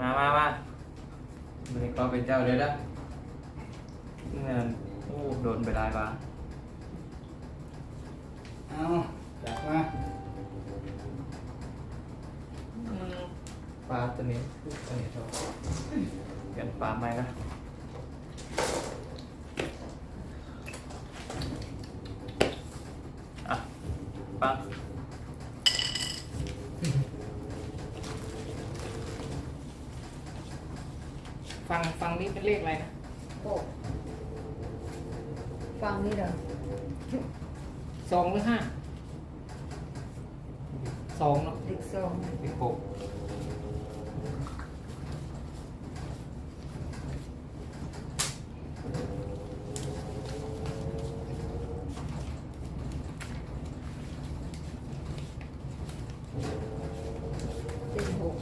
มามามามันก็เป็นเจ้าเลยนะเนี่ยโอ้โดนไปได้ปะเอาจับมาปลาตัวนี้ตัวนี้ชอบเปลี่ยนปลาไหมนะอะปัง ฟังฟังนี้ เป็นเลขอะไรนะโอ้ฟังนี่เหรอสองหรือห้าสองเนาะ เด็กสอง สิบหก เด็กหก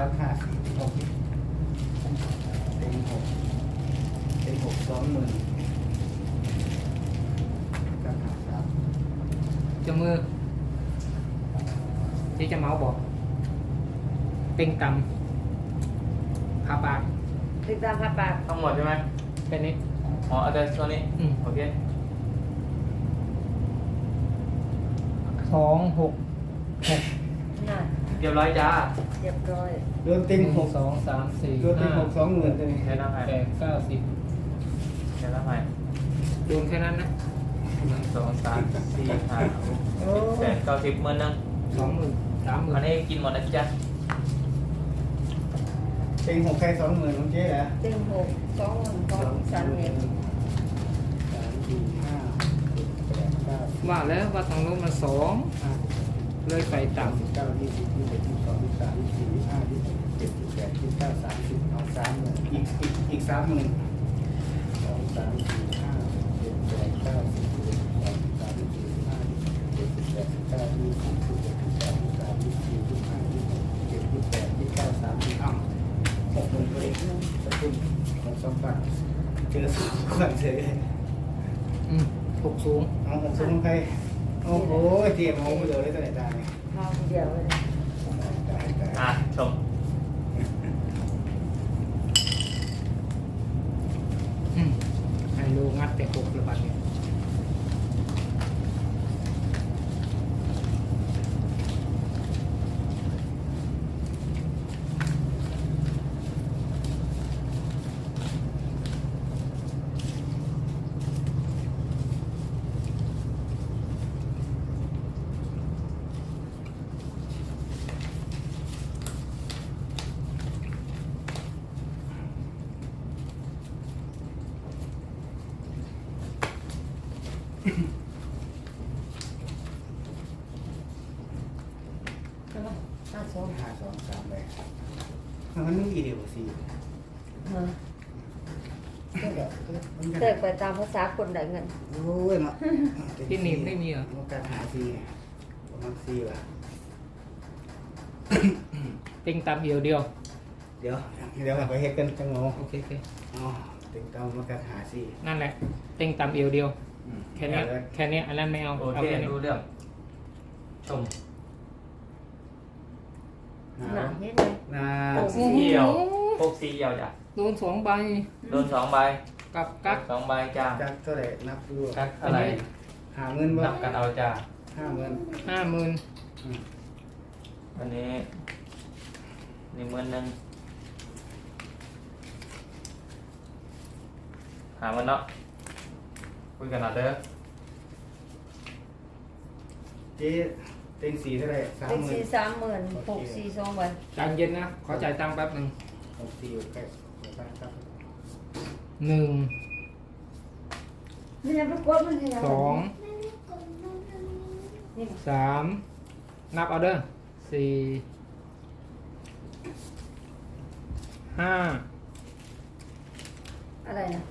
กับห้าสี่หกเต็งหกเต็งหกสองหมื่นกับห้าสามเจะมือที่จะเมาส์บอก เต็งต่ำพาปากเด็กตามพาปากทั้งหมดใช่ไหมเป็นนี้ อ๋อเอาแต่ช่วงนี้อืม โอเคสองหกหกน่ะเรียบร้อยจ้า เรียบร้อยโดนเต็งหกสองสามสี่โดนเต็ห้างหกสองหมื่นตัวนี้ใช้น้ำไผ่แปดเก้าสิบใช้น้ำไผ่โดนแค่นั้นนะหนึ่งสองสามสี่ห้าหกโอ้แปดเก้าสิบหมื่นหนึงสองหมื่นสามหมื่อันนนี้กินหมดนะจ๊ะเต็งหกแค่สองหมื่นของเจ๊เหรอเด็กหกสองหมื่นสองสามเมตรสามสี่ห้าหกเจ็ดแปดเก้าสิบว่าแล้วว่าทางโน้นมันสองห้า เลยไปต่ำสิบเก้ายี่สิบยี่สิบเอ็ดยี่สิบสองยี่สิบสามยี่สิบสี่ยี่สิบห้ายี่สิบหกยี่สิบเจ็ดยี่สิบแปดยี่สิบเก้าสามสิบเอาสามหมื่นอีกอีกอีกสามหมื่นสองสามสี่ห้าเจ็ดแปดเก้าสิบสิบเอ็ดสิบสองสิบสามสิบสี่สิบห้าเจ็ดสิบแปดสิบเก้ายี่สิบสิบเอ็ดสิบสองสิบสามยี่สิบสี่ยี่สิบห้ายี่สิบหกยี่สิบเจ็ดยี่สิบแปดยี่สิบเก้าสามสิบอ้าวหกหมื่นเลยสกุลของสองบาทเจอสุดก่อนเฉยอืมหกสูงเอาหกสูงใครโอ้โหเตรียมเอาไปเลยตัวไหนตายพาคน เดียวเลยตายตายอะชม อืมไฮโลงัดแต่หกระบาดเนี่ย ใช่ไหมห้าสอง ห้าสองสามเลย มีเดียวสี่ฮะก็แบบมันเติกไปตามภาษาคนได้เงินโอ้ยมาที่หนีบไม่มีเหรอมันการหาสี่ประมาณสี่ว่ะเต็งต่ำเดียวเดียว เดี๋ยว เดี๋ยวไปเฮ็ดกันจังงงโอเคโอเคอ๋อติงเก้ามันการหาสี่นั่นแหละ เต็งต่ำเดียวเดียว แค่เนี้ยแค่เนี้ยอันนั้นไม่เอาโอเอาเคแค่นี้รู้เรื่อง ชมหหนักนิดเลย นาหกสีเหี่ยวหกสีเหี่ยวจ้ะโดนสองใบโดนสองใบกับกักสองใบจ้าจักเท่าไหร่นับดูกักอะไรหาเงินบ่นับกันเอาจ้าห้าเงินห้าหมื่นอันนี้นี่หมื่นหนึ่งหามันเนาะคุยกันหน่อยเด้อเจ๊ เต็งสี่เท่าไหร่สามเด็กหมื่สี่นสามหมื่นหกสี่สองใบใจเย็นนะ ขอจ่ายตังค์แป๊บหนึ่งหกสี่แปดครับหนึ่งนี่ยังไม่กดมันยังสองนี่สามนับเอาเด้อสสี่ห้าอะไรนะ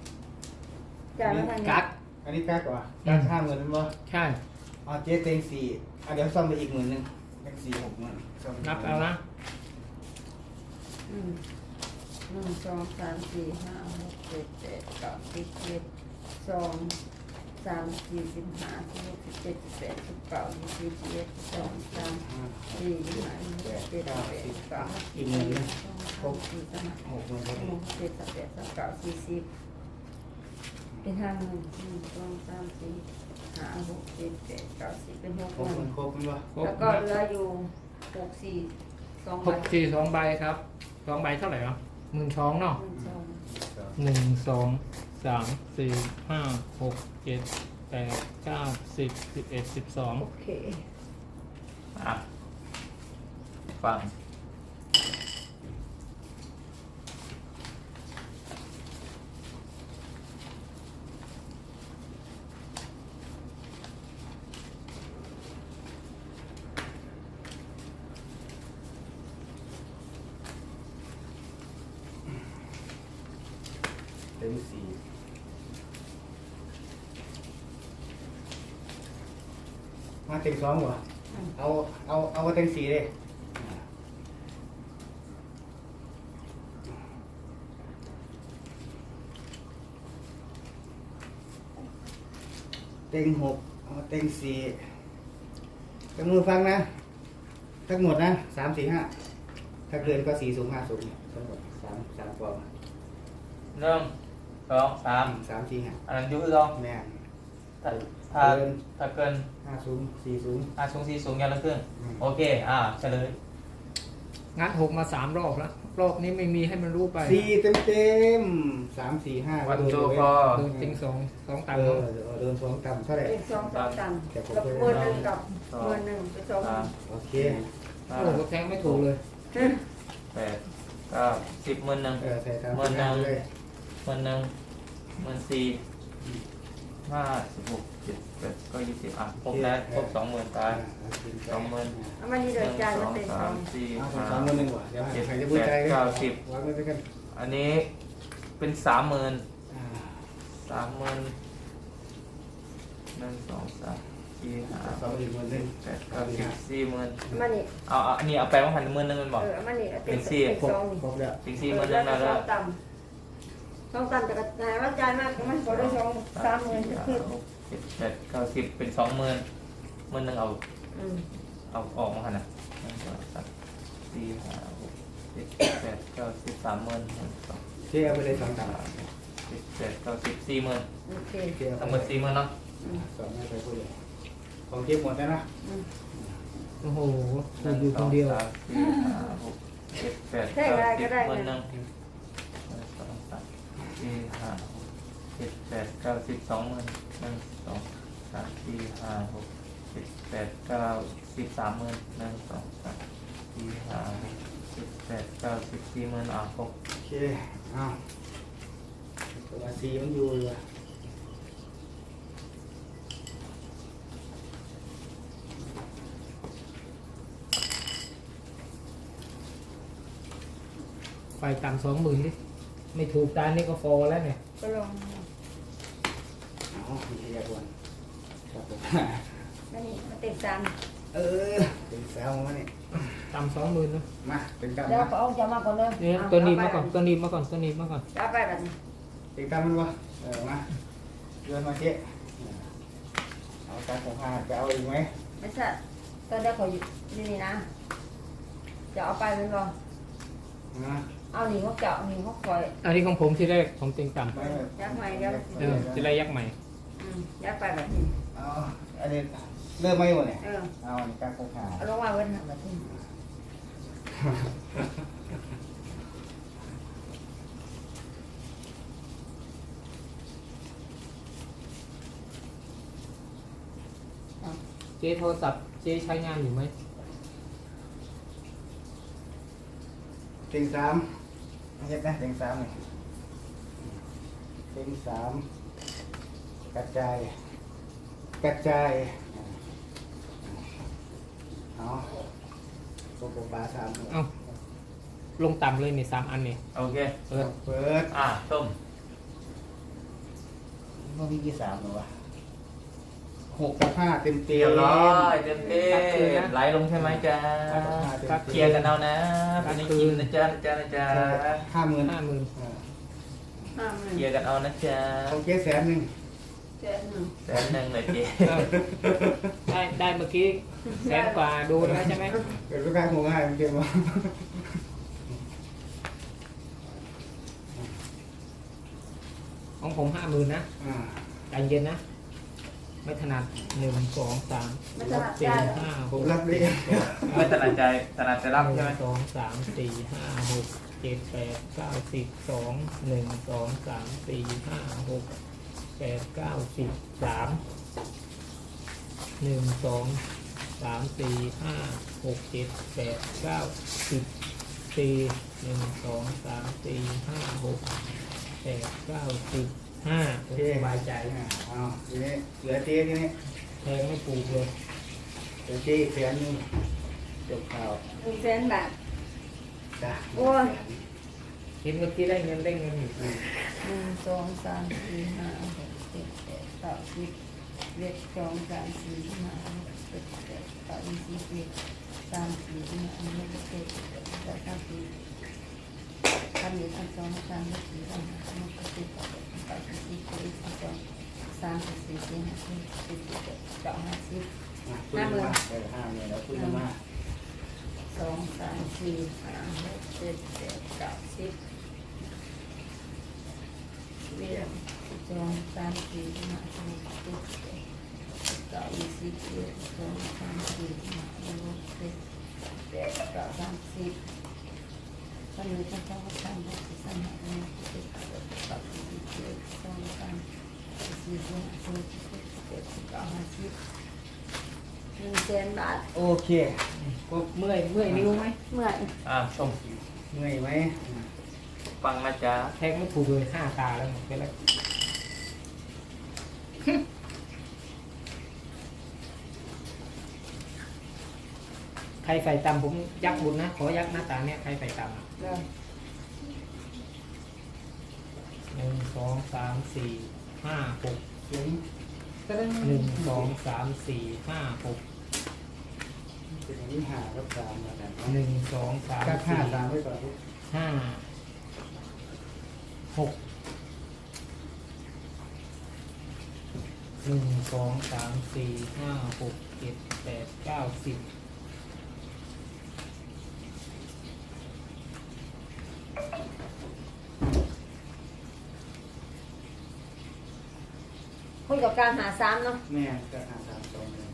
จ่ายมาทางนี้กักอันนี้กักว่ากักห้าหมื่นนั่นบ่ใช่ เอาเจ๊เต็งสี่อะเดี๋ยวซ่อมไปอีกหมื่นหนึ่งเต็งสี่หกหมื่นซ่อมกนับเอานะอืมหนึ่งสองสามสี่ห้าหกเจ็ดแปดเก้าสิบเจ็ดสองสามสี่สิบห้าสิบหกสิบเจ็ดสิบแปดสิบเก้ายี่สิบเอ็ดสิบสองสามห้าสี่ห้าหกเจ็ดแปดเก้าอีกหมื่นหนึ่งหกสี่สามหกหมื่นพอดีหกเจ็ดแปดสามเก้าสี่สิบเป็นห้าหมื่นหนึ่งสองสามสี่ ห้าหกเจ็ดแปดเก้าสิบเป็นหกหหกหมื่มื่นนครบมั้ยบ่ครบแล้วก็เหลืออยู่หกสี่สองหใบกสี่สองใบครับสองใบเท่าไหร่เนาะหมื่นสองเนาะหนึ่งสองหนึ่งสองสามสี่ห้าหกเจ็ดแปดเก้าสิบสิบเอ็ดสิบสองโอเค อะฟัง เต็งสี่มาเต็งสองบ่เอาเอาเอาเต็งสี่เลยเต็งหกเอาเต็งสี่จำนวนฟังนะ ทั้งหมดนะสามสี่ห้าถ้าเกินก็สี่สูงห้าสูงทั้งหมดสามสามกองหนึ่ง สองสามสามสี่ห้าอันนั้นอยูคือเราแม่นถ้าถ้าเกินถ้าเกินห้าสูงสี่สูงอาสูงสี่สูงยันละครึ่งอืมโอเค อ่าเฉลยงัดหกมาสามรอบแล้วรอบนี้ไม่มีให้มันรู้ไปสี่เต็มเต็มๆสามสี่ห้าวันโดนโจเลยพอโดนจริงสองสองเอต่ำอเนาะโดนสองต่ำเท่าไหร่เป็นสองสองตันแต่ผมกับเคยหมื่นหนึ่งกับหมื่นหนึ่งเป็นสองสามโอเคห้าโอ้โหแทงไม่ถูกเลยฮะแปดเก้าสิบหมื่นหนึ่ง เออใส่ตามหมื่นหนึ่ง เลย หมื่นหนึ่งหมื่นสี่ห้าสิบหกเจ็ดแปดก็ยี่สิบอะครบแล้วครบสองหมื่นตายสองหมื่นเอามานี่หเดินึ่นงจ่ายสมาองเป็นสสาองมสี่เอาใส่ห้าสองหมื่นหนึ่งว่ะเดี๋ยวเจ็ดใครจะพูดใจแปดเก้าสิบวางไว้ด้วยกันอันนี้เป็นสามหมื่นอ่าสามหมื่นหนึ่งสองสามสี่ห้าสองหมื่นหมื่นหนึ่งแปดเก้าสิบสี่หมื่นเอามานี่เอาเอาอันนี้เอาแปลว่าหันหมื่นหนึ่งมันบอกเออเอามานี่เอาเป็นเป็นสี่เป็นครบสองนี่ครบแล้วสิบสี่หมื่นหนึ่งแล้วสก็องต่ำ สองต่ำแต่ก็หาว่าจ่ายมากมันก็ได้สองสามหมื่นสี่คือห้าหกเจ็ดแปดเก้าสิบเป็นสองหมื่นหมื่นหนึ่งเอา อืมเอาออกมาหันนะหนึ่งสองสามสี่ห้าหกเจ็ดแปดเก้าสิบสามหมื่นหนึ่งสองเจ๊เอาไปเลยสองสาต่ำมเจ็ดแปดเก้าสิบสี่หมื่นโอเคเจ๊เอาทั้งหไปมดสี่หมื่นเนาะอืมสองให้ไปพูดเลยของเก็บหมดแล้วนะอืมโอ้โหหถูนึ่กงอยู่สคอนงเดียวสามสี่ห้าหกเจ็ดแปดเก้าสิบหมื่นหนึ่งหนึ่งสองสาม สี่ห้าหกเจ็ดแปดเก้าสิบสองหมื่นหนึ่งสองสามสี่ห้าหกเจ็ดแปดเก้าสิบสามหมื่นหนึ่งสองสามสี่ห้าหกเจ็ดแปดเก้าสิบสี่หมื่นอะครบโอเคเอาตัวสีมันอยู่เลยว่ะไปต่ำสองหมื่นดิ ไม่ถูกตานี่ก็ฟอแล้วเนี่ยก็ลองเอามีขยะวนครับผมมานี่มาเต็มสามเออเป็นสาวมาเนี่ยต่ำสองหมื่นเนาะมาเป็นกำเดี๋ยวมาก็เอาจะมาก่อนเลยเนี่ยตัวนี้มาก่อนตัวนี้มาก่อนตัวนี้มาก่อนจะไปแบบนี้เป็นกำมันวะเออมาเดินมาเจ๊เอาการของหาจะเอาอีกไหมไม่ใช่ตอนเด็กเขาอยู่นี่นี่นะจะเอาไปเป็นบ่นะ เอาหนีเขาเจาะหนีเขาคอยอันนี้ของผมที่แรกผมติงต่ำไม่ยักษ์ใหม่เดี๋ยวเออจะได้ยักษ์ใหม่ อืมยักษ์ไปแบบนี้เอาอันนี้เริ่มไม่หมดเนี่ยเออเอาอันนี้การของหาเอาลงมาเว้นแบบนี้เจ๊โทรศัพท์เจ๊ใช้งานอยู่ไหมเต็งสาม เฮ็ดนะเต็งสามเนี่ยเต็งสามกระจาย กระจายเอาโกโกปลาสามหมื่นเอาลงต่ำเลยนี่สามอันนี่โอเค เปิดเปิดอะต้มมันมีกี่สามหรอวะ หกกับห้าเต็มเต็เรียมบร้อยเต็มที่ไหลลงใช่ไหมจ๊ะเคลียร์กันเอานะเป็นนี้กินนะจ๊ะนะจ๊ะนะจ๊ะห้าหมื่นห้าหมื่นห้าหมื่นเคลียร์กันเอานะจ๊ะโอเคแสนหนึ่งเจ็ดหนึ่งแสนหนึ่งเลยเจ๊เอาได้ได้เมื่อกี้แสนกว่าโดนแล้วใช่ไหมเกิดลูกค้าโง่ง่ายมันเกมวะของผมห้าหมื่นนะอ่าใจเย็นนะ ไม่ถนัดหนึ่งสองสามไม่ถนัดสี่ได้ ห้าผหมกรับได้ไม่ถนัดใจถนัดจะรับหใช่นึ่ไหมงสองสามสี่ห้าหกเจ็ดแปดเก้าสิบสองหนึ่งสองสามสี่ห้าหกแปดเก้าสิบสามหนึ่งสองสามสี่ห้าหกเจ็ดแปดเก้าสิบสี่หนึ่งสองสามสี่ห้าหกแปดเก้าสิบ ห้าโอเคสบายใจอ่าเอาทีนี้เหลือเจ๊ทีนี้แทงไม่ปลูกเลยเหลือเจ๊อีกแสนหนึ่งจบข่าวหนึ่งแสนบาท จ้ะโอ้ยเห็นเมื่อกี้ได้เงินได้เงินอยู่อืมหนึ่งสองสามสี่ห้าหกเจ็ดแปดเก้าสิบเอ็ดสองสามสี่ห้าหกเจ็ดแปดเก้าสิบสิบเอ็ดสามสี่ห้าหกเจ็ดแปดเก้าสามสี่ทำเอ็ดอันสองสามสี่ห้าหกเจ็ดแปดเก้าสิบ สิบเอ็ดอันสองสามสี่สี่ห้าหกเจ็ดแปดเก้าห้าสิบอะคุยมาเออห้าหมื่นแล้วคุยมาสองสามสี่ห้าหกเจ็ดแปดเก้าสิบเรียนสองสามสี่ห้าหกเจ็ดแปดเก้าสิบเอ็ดสองสามสี่ห้าหกเจ็ดแปดเก้าสามสิบ ห้าหกเจ็ดแปดเก้าห้าสิบหนึ่งแสนบาทโอเคก็เมื่อยเมื่อยนิ้วไหมเมื่อยอะต้มเมื่อยไหมฟังนะจ๊ะ แทงไม่ถูกเลยห้าตาแล้วหมดไปแล้วใค รใส่ต่ำผมยักบุญนะ ขอยักหน้าตาเนี่ยใครใส่ต่ำหนึ่งสองสามสี่ห้าหกเสียงหนึ่งสองสามสี่ห้าหกเป็นอย่างนี้หากับสามแล้วกันหนึ่งสองสามกักห้าสี่สามไว้ก่อนลูกห้าหกหนึ่งสองสามสี่ห้าหกเจ็ดแปดเก้าสิบ คุยกับการหาซ้ำเนาะแม่กักห้าสามสองหนึ่ง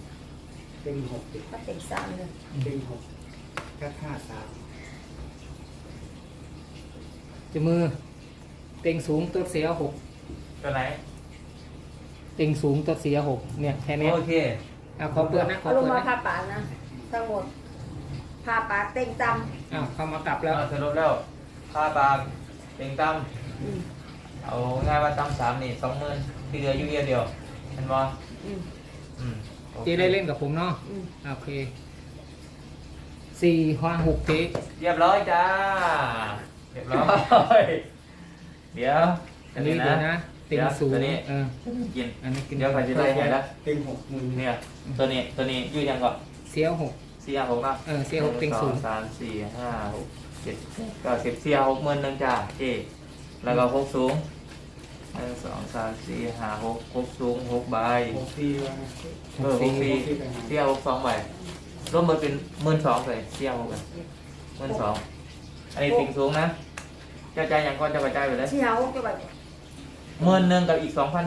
เต็งหกติดก็เต็มซ้ำเลยเต็งหกกักห้าสามจะมือ เต็งสูงตัวเสียหกตัวไหนเต็งสูงตัวเสียหกเนี่ยแค่นี้โอเคเอาขอเปิดนะขอเอาลงเปิดมานะผ้าปากนะทั้งหมดผ้าปากเต็งจอ้าวเข้ามากลับแล้ว เอาสรุปแล้วค่าปลาเต็งตั้มำอืมเอาง่ายว่าตั้มสามนี่สองหมื่น ที่เหลืออยู่เดียวเดียวเห็นบ่อืมอืมโอคเจได้เล่นกับผมเนาะอืมโอเคสี่ห้าหกเจเรียบร้อยจ้า เรียบร้อย เดี๋ยวอันนี้เดี๋ยวนะเต็งสูงตัวนี้เออกินอันนี้กินเดี๋ยวใครจะได้เห็นแล้วเต็งหกหมื่นเนี่ยตัวนี้ตัวนี้อยู่ยังก่อนเสียหกสี่ห้าหกเนาะเออเสียหกเต็งสูงหนึ่สอสามสี่ห้าหกเจ็ดแปดเก้าสิบสี่ห้าหกหมื่นหนึ่งจ้าเจแล้วก็หกสูง หนึ่งสองสามสี่ห้าหกหกสูงหกใบหกปีวะเออหกสี่สี่ห้าหกสองใบรวมมันเป็นหมื่นสองเลยสี่ห้าหกกันหมื่นสองอันนี้ติ่งสูงนะเจ้าใจายอย่างก้อนจะกระจายไปเลยที่หาว่าจะแบบหมื่นหนึ่งกับอีกสองพัน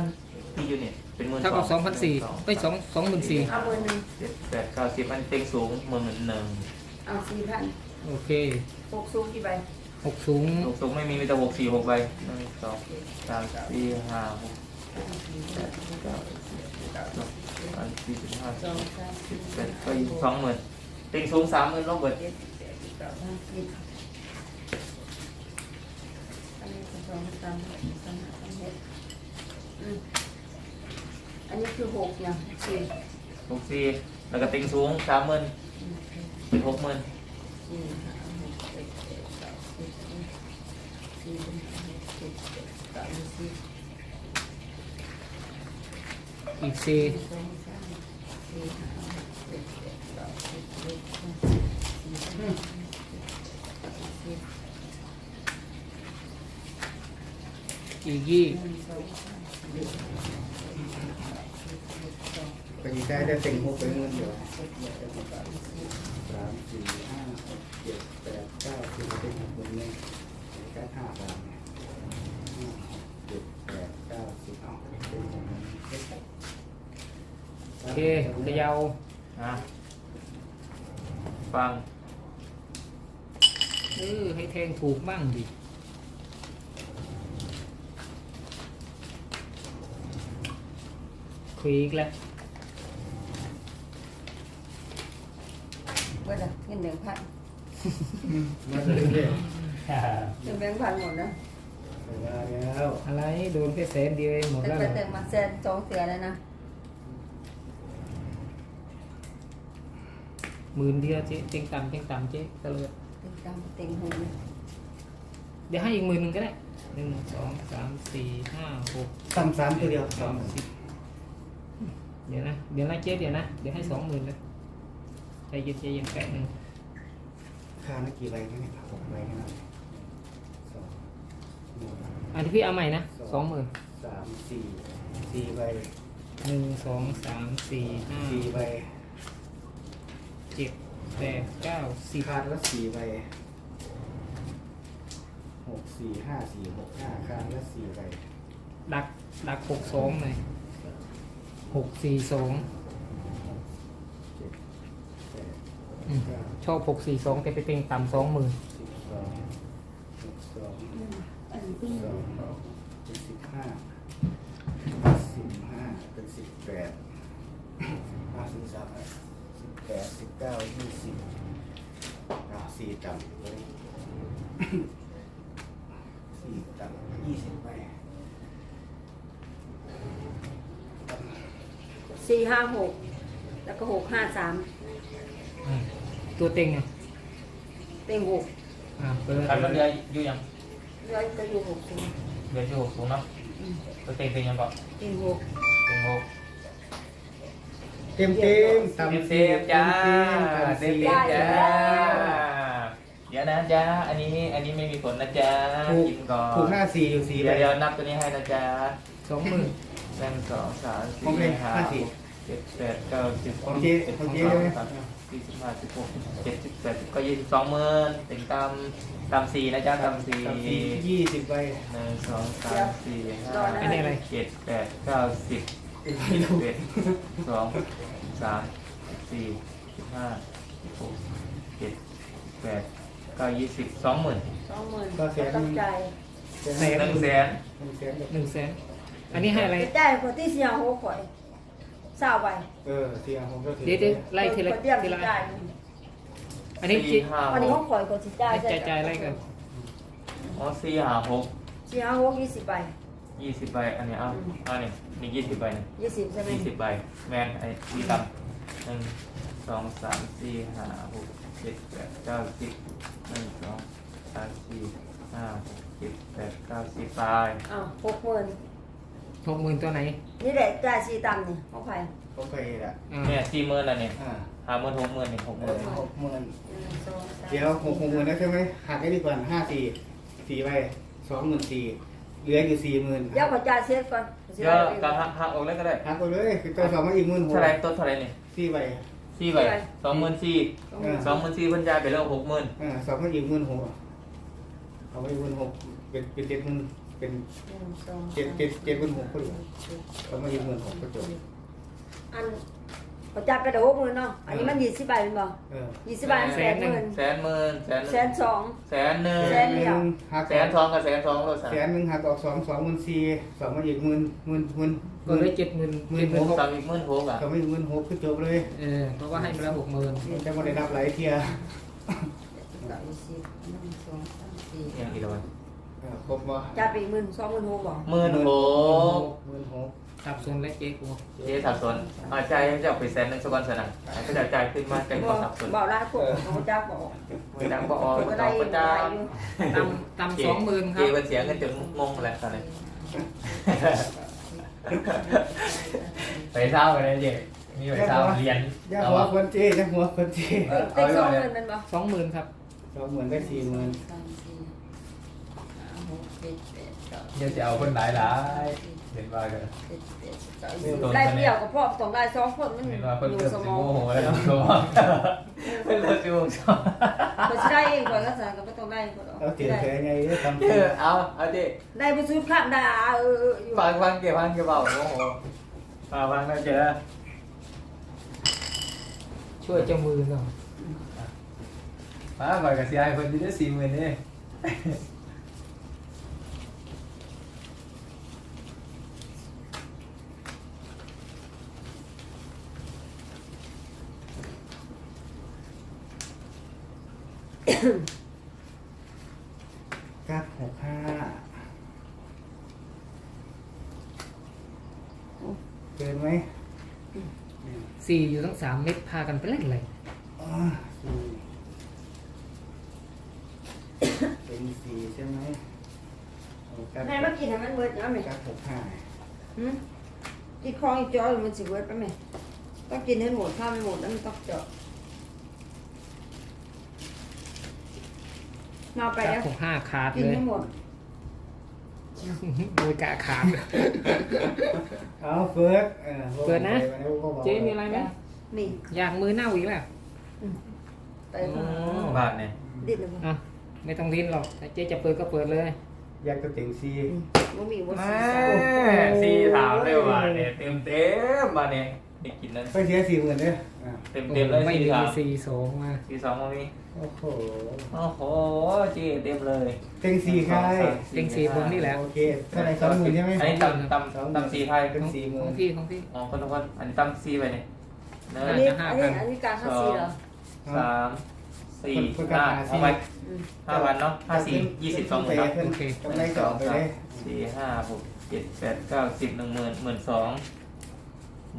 ที่อยู่นี่เป็นหมื่นเท่ากับสองพันสี่ไปสองสองหมื่นสี่เอาเบอร์หนึ่งเจ็ดแปดเก้าสิบอันติ่งสูงหมื่นหนึ่งเอาสี่พันโอเคหกสูงกี่ใบหกสูงหกสูงไม่มีมีแต่หกสี่หกใบหนึ่ง สองสามสี่ห้าหกแปดเก้าสิบอันสี่สิบห้าสองสามสี่แปดก็อีกสองหมื่นติ่งสูงสามหมื่นลบเบิดเจ็ดแปดเก้าห้าสิ อันนี้ก็สองสามสี่สามห้าสามหกอืมอันนี้คือหกอย่างสี่หกสี่แล้วก็ติ่งสูงสามหมื่นเป็นหกหมื่นสี่ห้าหกเจ็ดแปดเก้าสิบสี่สี่ห้าหกเจ็ดแปดเก้าสิบอีกสี่หนึ่งสองสามสี่ห้าหกเจ็ดแปดเก้าสิบเอ็ดสองสี่ห้าหกเจ็ดแปดเก้าสิบอีกยี่หนึ่งสองสามสี่ห้าหกเจ็ดแปดเก้าสิบเอ็ดสองก็ยิ่งได้ได้เต็งหกไปเงินเดียวเจ็ดแปดเก้าสิบสามสี่ห้าหกเจ็ดแปดเก้าสิบเต็งหกคนหนึ่งแค่ห้าบาทเนี่ยห้าหกเจ็ดแปดเก้าสิบเอาเต็งหกหนึ่ง โอเคเขยาวนะฟังเออให้แทงถูกบ้างดิคุยอีกแล้วเมื่อไหร่เงินแบงค์พันมาเลยเด้อเงินแบงค์พันหมดนะเวลาแล้วอะไรโดนแค่แสนเดียวเองหมดแต่แล้วไปเหรอเติมมาแสนสองเสือแล้วนะ หมื่นเดียวเจ๊เต็งต่ำเต็งต่ำเจ๊ตะเลิดติงตามติงหูเดี๋ยวให้อีกหมื่นหนึ่งก็ได้หนึ่งสองสามสี่ห้าหกซ้ำสามตัวเดียวสสอองงสิบเดี๋ยวนะเดี๋ยวนะเจ๊เดี๋ยวนะเดี๋ยวให้สองหมื่นเลยใจเย็นใจเย็นแป๊บหนึ่งค่านักกี่ใบเนี่ยหกใบแค่นั้นสองหนึ่งอันที่พี่เอาใหม่นะสองหมื่นสามสี่สี่ใบหนึ่งสองสามสี่ห้าสี่ใบ เจ็ดแปดเก้าสิบคาดละสี่ใบหกสี่ห้าสี่หกห้าคาดละสี่ใบดักดักหกสองหน่อยหกสี่สองเจ็ดแปดอืมเก้าชอบหกสี่สองแต่ไปเต็งต่ำสองหมื่นสิบสองสิบสองอันนี้สองเป็นสิบห้าสิบห้าเป็นสิบแปดห้าสิบสามสิบ แปดสิบเก้ายี่สิบอ่าสี่ต่ำเลยสี่ต่ำยี่สิบไปสี่ห้าหกแล้วก็หกห้าสามอืมตัวเต็งอะเต็งหกอ่าเปิดขันมันเดือยอยู่ยังร้อยก็อยู่หกสิบเดือยอยู่หกสูงเนาะตัวเต็งเป็นยังก่อนเต็งหกเต็งหก เต็มเต็มเต็มเต็มจ้าเต็มเต็มจ้าเดี๋ยวนะจ้าอันนี้อันนี้ไม่มีผลนะจ้าถูกกินก่อนถูกห้าสี่อยู่สี่เดี๋ใบยวเดี๋ยวนับตัวนี้ให้นะจ๊ะสองหมื่นหนึ่งสองสามผมสี่เลยห้าห้าหสี่กเจ็ดแปดเก้าสิบของเจ๊สิบของสเจ๊องเลยไหมสามสี่สิบห้าสิบหกเจ็ดสิบแปดสิบก็ยี่สิบสองหมื่นถึงตามตามสี่นะจ๊ะตามสี่สามสี่ยี่สิบใบหนึ่งสองสามสี่ห้าอันนี้อะไรเจ็ดแปดเก้าสิบ ไม่รู้สิบเอ็ดสองสามสี่สิบห้าสิบหกเจ็ดแปดเก้ายี่สิบสองหมื่นสองหมื่นก็แสนต้องใจายแสนหนึ่งแสนหนึ่งแสนหนึ่งแสนอันนี้ให้อะไร จะจ่ายคนที่เสียหกข่อยเศร้าไปเออเสียผมก็ถือเดี๋ยวเดี๋ยวไล่ทีละคนเดียวทีสิละจ่ายอันนี้สี่ห้าวันนี้หเขากข่อยคนสิจ่ายจ่ายจ่ายอะไรกันอ๋อสี่ห้าหกเสียหกยี่สิบใบ ยี่สิบใบ อันนี้เอาเอาเนี่ยนี่ยี่สิบใบนี่ยี่สิบใช่ไหมยี่สิบใบ แมนไอ้ที่ดำหนึ่งสองสามสี่ห้าหกเจ็ดแปดเก้าสิบหนึ่งสองสามสี่ห้าหกเจ็ดแปดเก้าสิบใบอ้าวหกหมื่นหกหมื่นตัวไหนนี่แหละจ่ายสี่ตันนี่ของใครโอเคละอ่าเนี่ยสี่หมื่นแล้วเนี่ยอ่าห้าหมื่นหกหมื่นเนี่ยหกหเอมื่อนหกหมื่นหนึ่งสองสามเดี๋ยวหกหกหมื่นแล้วใช่ไหมหักได้ดีกว่าห้าสี่สี่ใบสองหมื่นสี่ เหลืออยู่สี่หมื่นเดี๋ยวขอจ่ายเช็คก่อนเยอะการหักหักออกเลยก็ได้หักไปเลยคือตัวสองมาอีกหมื่นหกเท่าไหรต้นเท่าไหรเนี่ยสี่ใบสี่ใบสองหมื่นสี่สองหมื่นสองหมื่นสี่เพิ่นจ่ายไปแล้วหกหมื่นอ่าสองมาอีกหมื่นหกเอาไปหมื่นหกเป็นเป็นเจ็ดหมื่นเป็นหนึ่งสองเจ็ดเจ็ดเจ็ดหมื่นหกก็เหลือเอามาอีกหมื่นหกก็จบอัน ขอจ่ายไปเดี๋ยวหกหมื่นเนาะ อันนี้มันยี่สิบใบเป็นบ่เออยี่สิบใบแสนหมื่นแสนหมื่นแสนแสนสอง แสนหนึ่งแสนเดียว หักแสนสองกับแสนสองโลสามแสนหนึ่งหักออกสองสองหมื่นสี่สองมาอีกหมื่นหมื่นหมื่นหก็มื่นได้เจ็ดหมื่นหมื่เจ็นดหมื่นหกสามอีกหมื่นหกอะก็ไม่หมื่นหกคือจบเลยเออเพราะว่าให้มาแล้วหกหมื่นจะไม่ได้นับหลายเที่ยเก้าสิบหนึ่งสองสามสี่ยังกี่ตัวเออครบบ่จ่ายไปอีกหมื่นสองหมื่นหกบ่หมื่นหกหมื่นหกท สับสนและเจ๊กูเจ๊สับสนอาใจยังจะเอาไปแสนหนึ่งสักวันสนะก็จะจ่ายขึ้นมาใจบก็อกสับสนบอกได้พวกเขาจักบอกมือดังบ่ออกก็ดได้อกประจาได้อยู่ตำตำสองหมื่นครัเจ๊บเป็นเสียงกันจนงงแล้วตอนนี้ไปเศร้ากันเลยเจ๊มีไปเศร้าเรียนอย่าหัวคนเจ๊อย่าหัวคนเจ๊เออเต็กสองเงินมันบ่สองหมื่นครับสองหมื่นได้สี่หมื่นสามสี่ห้าหกเจ็ดแปดเก้าเดี๋ยวจะเอาคนหลายหลายเห็นว่ากันเจ็ดแปดเก้าสิบได้เดียวกับพ่อต้องได้สองคนมันเห็นว่าเพิ่นอยู่เกือบสสิมโมองโหแล้วโมโหเพิ่นเลิกสิโมโหก็สิได้เองก่อนก็สั่งก็ไม่ต้องได้ก่อนเอาเตี๋ยแค่ไงได้ทำเออเอาเอาดิได้ไปซื้อข้ามดาเอออยู่ฟังฟังเก็บฟังเก็บเบาโมโหฟังฟังแล้วเจอช่วยเจ้ามือหน่อยมาก่อนกับเสียให้คนที่ได้สี่หมื่นนี่ กักหกห้าเกินไหม สี่อยู่ทั้งสามเม็ดพากันไปเล่นอะไรอ่าสี่เป็นสี่ใช่ไหมเอากักแม่มากินให้มันเบิดนะแม่กักหกห้าหืมกินคลองอีกจอยมันสิเบิดไปแม่ต้องกินให้หมดถ้าไม่หมดแล้วมันต้องเจาะมาไปเก้าแล้ว หกห้าขาดกินเลยให้หมดโดยกะขาด เอาเฟิร์สออเปิดนะไปแล้วก็บอกเจ๊มีอะไรไหม นี่อยากมือเน่าอีกแล้วไปหมดบาทเนี่ยดิ้นเลยบ่อะไม่ต้องดิ้นหรอกถ้าเจ๊จะเปิดก็เปิดเลยอยากจะเต็งสี่บ่มีบ่แม่สีสันสี่ถามเลยว่าเนี่ยเต็มเต็มมาเนี่ยได้กินนั่นไปเสียสี่หมื่นเนี่ยอะเต็มเต็มเลยไม่สี่มีถามสี่สองมาสี่สองมามีโอ้โหโอ้โหเจ๊เต็มเลยเต็งสี่ใครเต็งสี่ผมนี่แหละโอเคเท่าไหร่สองหมื่นใช่ไหมอันนี้ตำตำตำสี่ไทยเป็นสี่หขมื่องนพี่ของพี่อ๋อคนทุกคนอันนี้ตำสี่ไปเนี่ย เนื้อันอนี้จะห้าอันพันี้นอันนี้การห้าสี่เหรอสามสี่คนกลาห้างเอาไปอืมห้าวันเนาะห้าสี่ยี่สิบสองหมื่นเนาะโอเค กำไรก็ออกไปเลยสี่ห้าหกเจ็ดแปดเก้าสิบหนึ่งหมื่นหมื่นสอง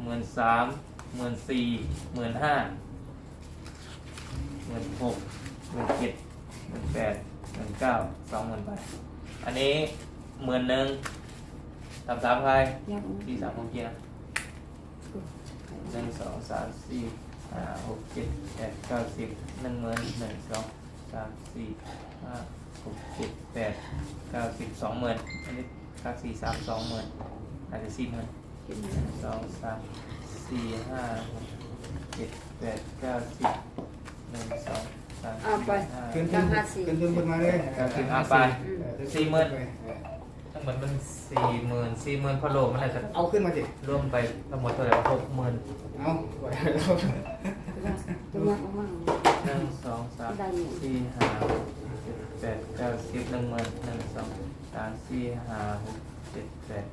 หมื่นสามหมื่นสี่หมื่นห้าหมื่นหกหมื่นเจ็ดหมื่นแปดหมื่นเก้าสองหมื่นไปอันนี้หมื่นหนึ่งสามสามใครยังสี่สามหกกี่นะ หนึ่งสองสามสี่ห้าหกเจ็ดแปดเก้าสิบหนึ่งหมื่นหนึ่งสองสามสี่ห้าหกเจ็ดแปดเก้าสิบสองหมื่นอันนี้เก้าสี่สามสองหมื่นอาจจะสี่หมื่นหนึ่งสองสามสี่ห้าหกเจ็ดแปดเก้าสิบหนึ่งสองสามเอาไปสี่ห้าขึ้นทุนขึ้นทุนขึ้นมาเลยก็คืออาไปอืมเออสี่หมื่น ทั้งหมดมันสี่หมื่นสี่หมื่นพอโลมันอะไรกันเอาขึ้นมาสิรวมไปทั้งหมดเท่าไหร่หกหมื่นเอาไหวแล้วตัวมากมากหนึ่งสองสามสี่ห้าหกเจ็ดแปดเก้าสิบหนึ่งหมื่นหนึ่งสองสามสี่ห้าหกเจ็ดแปด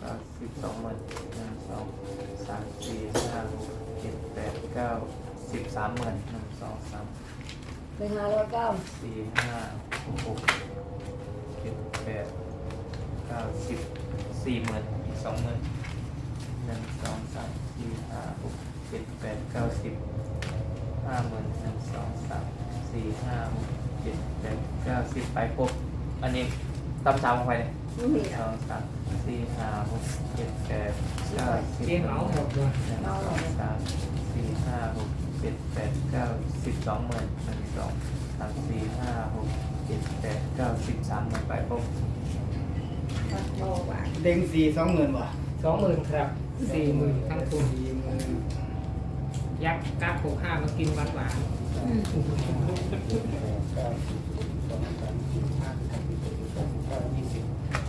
เก้าสิบสองหมื่นหนึ่งสองสามสี่ห้าหกเจ็ดแปดเก้าสิบสามหมื่นหนึ่งสองสามไปห้าร้อยเก้าสี่ห้าหกเจ็ดแปดเก้าสิบสี่หมื่นอีกสองหมื่นหนึ่งสองสามสี่ห้าหกเจ็ดแปดเก้าสิบห้าหมื่นหนึ่งสองสามสี่ห้าหกเจ็ดแปดเก้าสิบไปครบอันนี้ตำสามลงไปเลยไม่มีสองสามสี่ห้าหกเจ็ดแปดเก้าสิบเจ๊เหมาหมดเลยหนึ่งสองสามสี่ห้าหกเจ็ดแปดเก้าสิบสองหมื่นหนึ่งสองสามสี่ห้าหก เจ็ดแปดเก้าสิบสามหมื่นไปปุ๊บโลบาทเต็งสี่สองหมื่นบ่สองหมื่นครับสี่หมื่นทั้งทุนสี่หมื่นยักษ์ก้าหกห้ามากินหวานหวานเก้าสิบสองสามสี่ห้าหกเจ็ดแปดเก้ายี่สิบ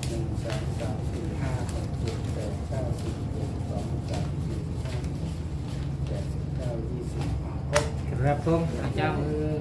หนึ่งสองสามสี่ห้าหกเจ็ดแปดเก้าสิบเอ็ดสองสามสี่ห้าแปดสิบเก้ายี่สิบอะครบๆครับผมอาจารย์มือ